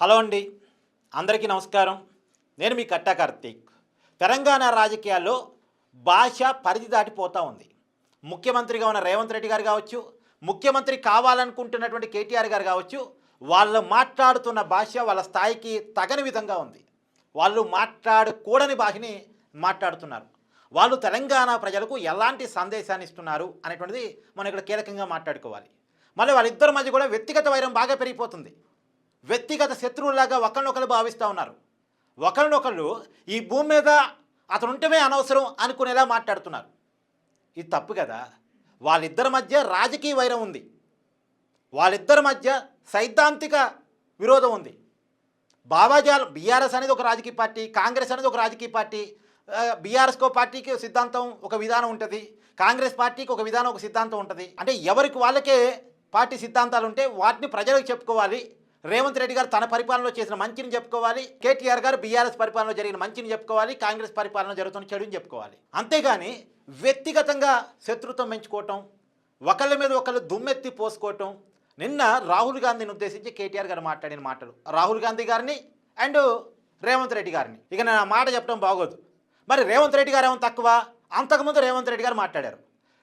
Hello అండి. అందరికీ నమస్కారం. నేను మీ కట్టా కార్తీక్. తెలంగాణ రాజకీయాల్లో భాష పరిధి దాటిపోతూ ఉంది. ముఖ్యమంత్రిగా ఉన్న రేవంత్ రెడ్డి గారు కావచ్చు ముఖ్యమంత్రి కావాలనుకుంటున్నటువంటి కేటీఆర్ గారు కావచ్చు వాళ్ళు మాట్లాడుతున్న భాష వాళ్ళ స్థాయికి తగని విధంగా ఉంది. వాళ్ళు మాట్లాడకూడని భాషని మాట్లాడుతున్నారు. వాళ్ళు తెలంగాణ ప్రజలకు ఎలాంటి సందేశాన్ని ఇస్తున్నారు అనేటువంటిది మనం ఇక్కడ కీలకంగా మాట్లాడుకోవాలి. మళ్ళీ వాళ్ళిద్దరి మధ్య కూడా వ్యక్తిగత వైరం బాగా పెరిగిపోతుంది. వ్యక్తిగత శత్రువులాగా ఒకరినొకరు భావిస్తూ ఉన్నారు. ఒకరినొకరు ఈ భూమి మీద అతను ఉంటమే అనవసరం అనుకునేలా మాట్లాడుతున్నారు. ఇది తప్పు కదా. వాళ్ళిద్దరి మధ్య రాజకీయ వైరం ఉంది. వాళ్ళిద్దరి మధ్య సైద్ధాంతిక విరోధం ఉంది. బాబాజాల బీఆర్ఎస్ అనేది ఒక రాజకీయ పార్టీ కాంగ్రెస్ అనేది ఒక రాజకీయ పార్టీ బీఆర్ఎస్కో పార్టీకి సిద్ధాంతం ఒక విధానం ఉంటుంది. కాంగ్రెస్ పార్టీకి ఒక విధానం ఒక సిద్ధాంతం ఉంటుంది. అంటే ఎవరికి వాళ్ళకే పార్టీ సిద్ధాంతాలు ఉంటే వాటిని ప్రజలకు చెప్పుకోవాలి. రేవంత్ రెడ్డి గారు తన పరిపాలనలో చేసిన మంచిని చెప్పుకోవాలి. కేటీఆర్ గారు బీఆర్ఎస్ పరిపాలనలో జరిగిన మంచిని చెప్పుకోవాలి. కాంగ్రెస్ పరిపాలన జరుగుతున్న చెడుని చెప్పుకోవాలి. అంతేగాని వ్యక్తిగతంగా శత్రుత్వం పెంచుకోవటం ఒకళ్ళ మీద ఒకళ్ళు దుమ్మెత్తి పోసుకోవటం నిన్న రాహుల్ గాంధీని ఉద్దేశించి కేటీఆర్ గారు మాట్లాడిన మాటలు. రాహుల్ గాంధీ గారిని అండ్ రేవంత్ రెడ్డి గారిని. ఇక నేను ఆ మాట చెప్పడం బాగోదు. మరి రేవంత్ రెడ్డి గారు ఏమో తక్కువ? అంతకుముందు రేవంత్ రెడ్డి గారు మాట్లాడారు.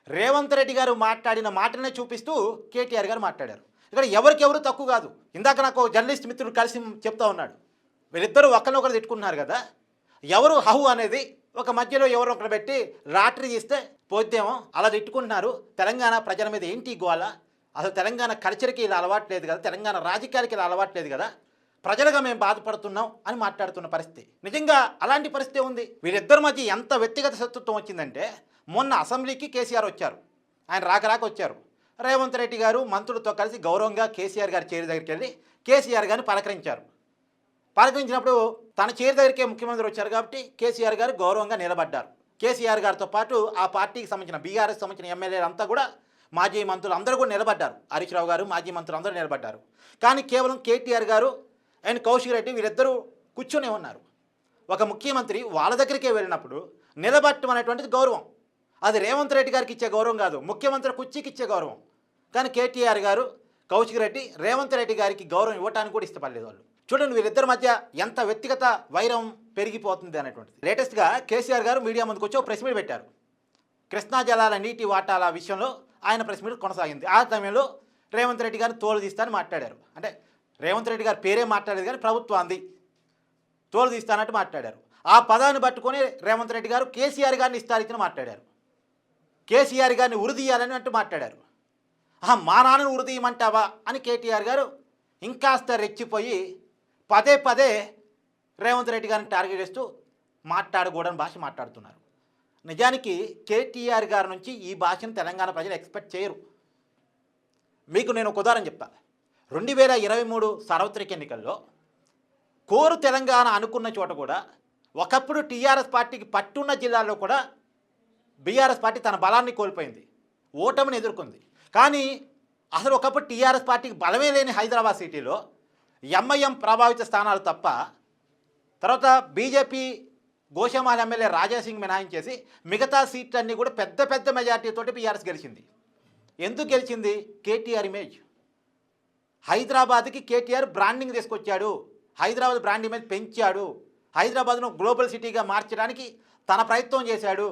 రేవంత్ రెడ్డి గారు మాట్లాడిన మాటనే చూపిస్తూ కేటీఆర్ గారు మాట్లాడారు. ఇక్కడ ఎవరికెవరు తక్కువ కాదు. ఇందాక నాకు ఒక జర్నలిస్ట్ మిత్రుడు కలిసి చెప్తా ఉన్నాడు. వీళ్ళిద్దరూ ఒకరినొకరు తిట్టుకున్నారు కదా. ఎవరు హహు అనేది ఒక మధ్యలో ఎవరో ఒకరు పెట్టి లాటరీ తీస్తే పోద్దేమో అలా తిట్టుకుంటున్నారు. తెలంగాణ ప్రజల మీద ఏంటి గోల? అసలు తెలంగాణ కల్చర్కి ఇలా అలవాట్లేదు కదా. తెలంగాణ రాజకీయాలకి ఇలా అలవాట్లేదు కదా. ప్రజలుగా మేము బాధపడుతున్నాం అని మాట్లాడుతున్న పరిస్థితి. నిజంగా అలాంటి పరిస్థితి ఉంది వీరిద్దరి మధ్య ఎంత వ్యక్తిగత శత్రుత్వం వచ్చిందంటే మొన్న అసెంబ్లీకి కేసీఆర్ వచ్చారు. ఆయన రాక రాక వచ్చారు. రేవంత్ రెడ్డి గారు మంత్రులతో కలిసి గౌరవంగా కేసీఆర్ గారి చేరి దగ్గరికి వెళ్ళి కేసీఆర్ గారిని పలకరించారు. పలకరించినప్పుడు తన చేరి దగ్గరికే ముఖ్యమంత్రి వచ్చారు కాబట్టి కేసీఆర్ గారు గౌరవంగా నిలబడ్డారు. కేసీఆర్ గారితో పాటు ఆ పార్టీకి సంబంధించిన బీఆర్ఎస్ సంబంధించిన ఎమ్మెల్యేలు అంతా కూడా మాజీ మంత్రులు అందరూ కూడా నిలబడ్డారు. హరీష్ రావు గారు మాజీ మంత్రులు అందరూ నిలబడ్డారు. కానీ కేవలం కేటీఆర్ గారు అండ్ కౌశిక్ రెడ్డి వీరిద్దరూ కూర్చొని ఉన్నారు. ఒక ముఖ్యమంత్రి వాళ్ళ దగ్గరికే వెళ్ళినప్పుడు నిలబట్టం అనేటువంటిది గౌరవం. అది రేవంత్ రెడ్డి గారికి ఇచ్చే గౌరవం కాదు ముఖ్యమంత్రి కుర్చీకి ఇచ్చే గౌరవం. కానీ కేటీఆర్ గారు కౌశిక్ రెడ్డి రేవంత్ రెడ్డి గారికి గౌరవం ఇవ్వడానికి కూడా ఇష్టపడలేదు వాళ్ళు. చూడండి వీరిద్దరి మధ్య ఎంత వ్యక్తిగత వైరం పెరిగిపోతుంది అనేటువంటిది. లేటెస్ట్గా కేసీఆర్ గారు మీడియా ముందుకు వచ్చి ఒక ప్రెస్ మీట్ పెట్టారు. కృష్ణా జలాల నీటి వాటాల విషయంలో ఆయన ప్రెస్ మీట్ కొనసాగింది. ఆ సమయంలో రేవంత్ రెడ్డి గారిని తోలు తీస్తానని మాట్లాడారు. అంటే రేవంత్ రెడ్డి గారు పేరే మాట్లాడేది కానీ ప్రభుత్వం తోలు తీస్తానంటూ మాట్లాడారు. ఆ పదాన్ని పట్టుకొని రేవంత్ రెడ్డి గారు కేసీఆర్ గారిని ఇస్తారిచ్చిన మాట్లాడారు. కేసీఆర్ గారిని ఉరిదీయాలని అంటూ మాట్లాడారు. ఆ మా నాన్నను ఉరిదీయమంటావా అని కేటీఆర్ గారు ఇంకాస్త రెచ్చిపోయి పదే పదే రేవంత్ రెడ్డి గారిని టార్గెట్ చేస్తూ మాట్లాడకూడని భాష మాట్లాడుతున్నారు. నిజానికి కేటీఆర్ గారి నుంచి ఈ భాషను తెలంగాణ ప్రజలు ఎక్స్పెక్ట్ చేయరు. మీకు నేను ఒక ఉదాహరణ చెప్తాను రెండు వేల ఇరవై మూడు సార్వత్రిక ఎన్నికల్లో కోరు తెలంగాణ అనుకున్న చోట కూడా ఒకప్పుడు టీఆర్ఎస్ పార్టీకి పట్టున్న జిల్లాల్లో కూడా బీఆర్ఎస్ పార్టీ తన బలాన్ని కోల్పోయింది. ఓటమిని ఎదుర్కొంది. కానీ అసలు ఒకప్పుడు టీఆర్ఎస్ పార్టీకి బలమే లేని హైదరాబాద్ సిటీలో ఎంఐఎం ప్రభావిత స్థానాలు తప్ప తర్వాత బీజేపీ గోషమాల ఎమ్మెల్యే రాజాసింగ్ మినహాయించేసి మిగతా సీట్లన్నీ కూడా పెద్ద పెద్ద మెజార్టీతోటి బీఆర్ఎస్ గెలిచింది. ఎందుకు గెలిచింది? KTR image. హైదరాబాద్కి కేటీఆర్ బ్రాండింగ్ తీసుకొచ్చాడు. హైదరాబాద్ బ్రాండ్ ఇమేజ్ పెంచాడు. హైదరాబాద్ను గ్లోబల్ సిటీగా మార్చడానికి తన ప్రయత్నం చేశాడు.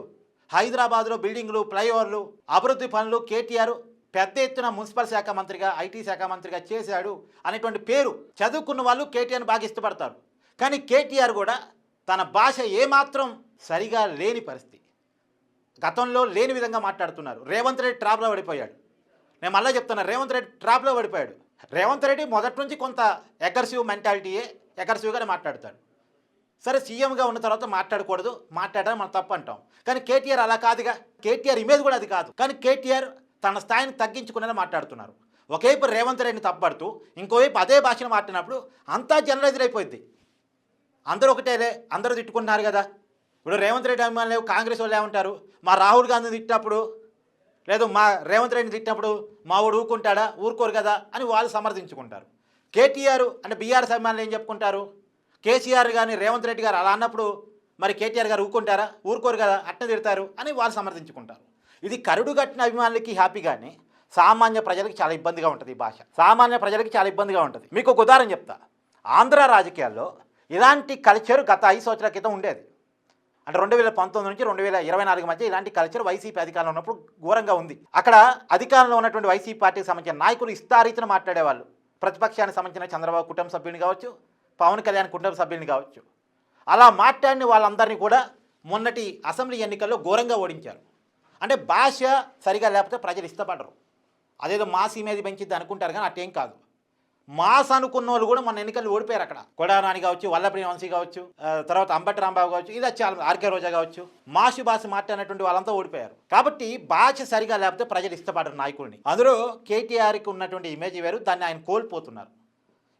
హైదరాబాద్లో బిల్డింగ్లు ఫ్లైఓవర్లు అభివృద్ధి పనులు కేటీఆర్ పెద్ద ఎత్తున మున్సిపల్ శాఖ మంత్రిగా ఐటీ శాఖ మంత్రిగా చేశాడు అనేటువంటి పేరు చదువుకున్న వాళ్ళు కేటీఆర్ని బాగా ఇష్టపడతారు. కానీ కేటీఆర్ కూడా తన భాష ఏమాత్రం సరిగా లేని పరిస్థితి. గతంలో లేని విధంగా మాట్లాడుతున్నారు. రేవంత్ రెడ్డి ట్రాప్లో పడిపోయాడు. నేను మళ్ళీ చెప్తున్నా రేవంత్ రెడ్డి ట్రాప్లో పడిపోయాడు. రేవంత్ రెడ్డి మొదటి నుంచి కొంత ఎగర్సివ్ మెంటాలిటీయే ఎగర్సివ్గానే మాట్లాడతాడు. సరే సీఎంగా ఉన్న తర్వాత మాట్లాడకూడదు మాట్లాడడం మనం తప్పు అంటాం. కానీ కేటీఆర్ అలా కాదుగా. కేటీఆర్ ఇమేజ్ కూడా అది కాదు. కానీ కేటీఆర్ తన స్థాయిని తగ్గించుకునేలా మాట్లాడుతున్నారు. ఒకవైపు రేవంత్ రెడ్డిని తప్పడుతూ ఇంకోవైపు అదే భాషను మాట్లాడినప్పుడు అంతా జనరలైజ్ అయిపోయింది. అందరూ ఒకటేలే అందరూ తిట్టుకుంటున్నారు కదా. ఇప్పుడు రేవంత్ రెడ్డి అభిమానులు కాంగ్రెస్ వాళ్ళు ఏమంటారు? మా రాహుల్ గాంధీ తిట్టినప్పుడు లేదు మా రేవంత్ రెడ్డిని తిట్టినప్పుడు మా వాడు ఊరుకుంటాడా? ఊరుకోరు కదా అని వాళ్ళు సమర్థించుకుంటారు. కేటీఆర్ అంటే బీఆర్ఎస్ అభిమానులు ఏం చెప్పుకుంటారు? కేసీఆర్ కానీ రేవంత్ రెడ్డి గారు అలా అన్నప్పుడు మరి కేటీఆర్ గారు ఊరుకుంటారా? ఊరుకోరు కదా అట్నే తిడతారు అని వాళ్ళు సమర్థించుకుంటారు. ఇది కరుడు కట్టిన అభిమానులకి హ్యాపీ కానీ సామాన్య ప్రజలకు చాలా ఇబ్బందిగా ఉంటుంది ఈ భాష. సామాన్య ప్రజలకి చాలా ఇబ్బందిగా ఉంటుంది. మీకు ఒక ఉదాహరణ చెప్తా. ఆంధ్ర రాజకీయాల్లో ఇలాంటి కల్చర్ గత ఐదు సంవత్సరాల క్రితం ఉండేది. అంటే రెండు వేల పంతొమ్మిది నుంచి రెండు వేల ఇరవై నాలుగు మధ్య ఇలాంటి కల్చర్ వైసీపీ అధికారంలో ఉన్నప్పుడు ఘోరంగా ఉంది. అక్కడ అధికారంలో ఉన్నటువంటి వైసీపీ పార్టీకి సంబంధించిన నాయకులు ఇస్తారీతను మాట్లాడేవాళ్ళు. ప్రతిపక్షానికి సంబంధించిన చంద్రబాబు కుటుంబ సభ్యుని కావచ్చు పవన్ కళ్యాణ్ కుటుంబ సభ్యుని కావచ్చు. అలా మాట్లాడిన వాళ్ళందరినీ కూడా మొన్నటి అసెంబ్లీ ఎన్నికల్లో ఘోరంగా ఓడించారు. అంటే భాష సరిగా లేకపోతే ప్రజలు ఇష్టపడరు. అదేదో మాస్ ఇమేజ్ పెంచిద్ది అనుకుంటారు కానీ అట్టేం కాదు. మాస్ అనుకున్న వాళ్ళు కూడా మన ఎన్నికలు ఓడిపోయారు అక్కడ. కొడారాణి కావచ్చు వల్లభ్రి వంశీ కావచ్చు తర్వాత అంబటి రాంబాబు కావచ్చు ఇది చాలా ఆర్కే రోజా కావచ్చు మాసు భాష మాట్లాడినటువంటి వాళ్ళంతా ఓడిపోయారు. కాబట్టి భాష సరిగా లేకపోతే ప్రజలు ఇష్టపడరు నాయకుడిని అందులో కేటీఆర్కి ఉన్నటువంటి ఇమేజ్ వేరు దాన్ని ఆయన కోల్పోతున్నారు.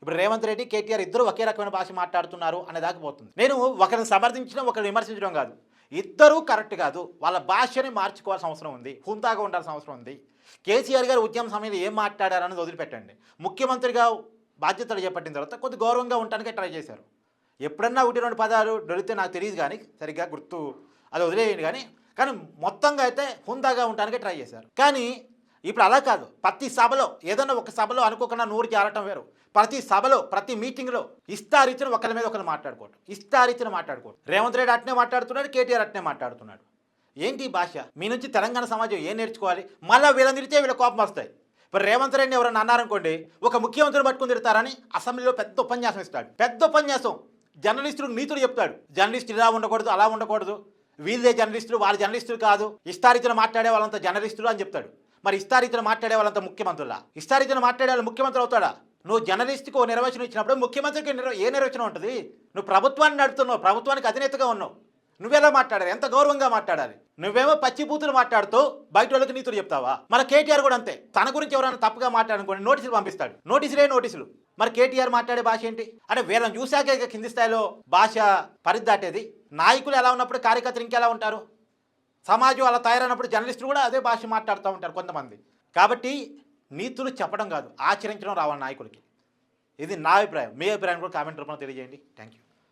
ఇప్పుడు రేవంత్ రెడ్డి కేటీఆర్ ఇద్దరు ఒకే రకమైన భాష మాట్లాడుతున్నారు అనే దాకా పోతుంది. నేను ఒకరిని సమర్థించడం ఒకరిని విమర్శించడం కాదు. ఇద్దరూ కరెక్ట్ కాదు. వాళ్ళ భాషని మార్చుకోవాల్సిన అవసరం ఉంది. హుందాగా ఉండాల్సిన అవసరం ఉంది. కేసీఆర్ గారు ఉద్యమ సమయంలో ఏం మాట్లాడారన్నది వదిలిపెట్టండి. ముఖ్యమంత్రిగా బాధ్యతలు చేపట్టిన తర్వాత కొద్ది గౌరవంగా ఉండటానికి ట్రై చేశారు. ఎప్పుడన్నా ఒకటి రెండు పదాలు దొరికితే నాకు తెలియదు కానీ సరిగ్గా గుర్తు అది వదిలేయండి కానీ కానీ మొత్తంగా అయితే హుందాగా ఉండటానికి ట్రై చేశారు. కానీ ఇప్పుడు అలా కాదు. ప్రతి సభలో ఏదైనా ఒక సభలో అనుకోకుండా నూరు చేరటం వేరు. ప్రతి సభలో ప్రతి మీటింగ్లో ఇష్టారీతిన ఒకరి మీద ఒకరు మాట్లాడుకోవటం. ఇష్టారీతిన మాట్లాడుకోవటం. రేవంత్ రెడ్డి అట్నే మాట్లాడుతున్నాడు కేటీఆర్ అట్నే మాట్లాడుతున్నాడు. ఏంటి భాష? మీ నుంచి తెలంగాణ సమాజం ఏం నేర్చుకోవాలి? మళ్ళీ వీళ్ళని తిరిగితే వీళ్ళ కోపం వస్తాయి. ఇప్పుడు రేవంత్ రెడ్డిని ఎవరైనా అన్నారనుకోండి ఒక ముఖ్యమంత్రిని పట్టుకుని తిడతారని అసెంబ్లీలో పెద్ద ఉపన్యాసం ఇస్తాడు. పెద్ద ఉపన్యాసం. జర్నలిస్టులకు నీతులు చెప్తాడు. జర్నలిస్ట్ ఇలా ఉండకూడదు అలా ఉండకూడదు. వీళ్ళే జర్నలిస్టులు వాళ్ళ జర్నలిస్టులు కాదు. ఇష్టారీతిన మాట్లాడే వాళ్ళంతా జర్నలిస్టులు అని చెప్తాడు. మరి ఇస్తారీతను మాట్లాడే వాళ్ళంత ముఖ్యమంత్రులా? ఇష్టారీతిన మాట్లాడే వాళ్ళు ముఖ్యమంత్రి అవుతాడా? నువ్వు జర్నలిస్ట్కి ఓ నిర్వచనం ఇచ్చినప్పుడు ముఖ్యమంత్రికి ఏ నిర్వచనం ఉంటుంది? నువ్వు ప్రభుత్వాన్ని నడుపుతున్నావు ప్రభుత్వానికి అధినేతగా ఉన్నావు. నువ్వెలా మాట్లాడాలి? ఎంత గౌరవంగా మాట్లాడాలి? నువ్వేమో పచ్చిబూతులు మాట్లాడుతూ బయట వాళ్ళకి నీతులు చెప్తావా? మన కేటీఆర్ కూడా అంతే. తన గురించి ఎవరైనా తప్పుగా మాట్లాడనుకోండి నోటీసులు పంపిస్తాడు. నోటీసులే నోటీసులు. మరి కేటీఆర్ మాట్లాడే భాష ఏంటి? అంటే వీళ్ళని చూశాకే కింది స్థాయిలో భాష పరిదాటేది నాయకులు ఎలా ఉన్నప్పుడు కార్యకర్తలు ఇంకెలా ఉంటారు? సమాజం అలా తయారైనప్పుడు జర్నలిస్టులు కూడా అదే భాష మాట్లాడుతూ ఉంటారు కొంతమంది. కాబట్టి నీతులు చెప్పడం కాదు ఆచరించడం రావాలి నాయకులకి. ఇది నా అభిప్రాయం. మీ అభిప్రాయం కూడా కామెంట్ రూపంలో తెలియజేయండి. Thank you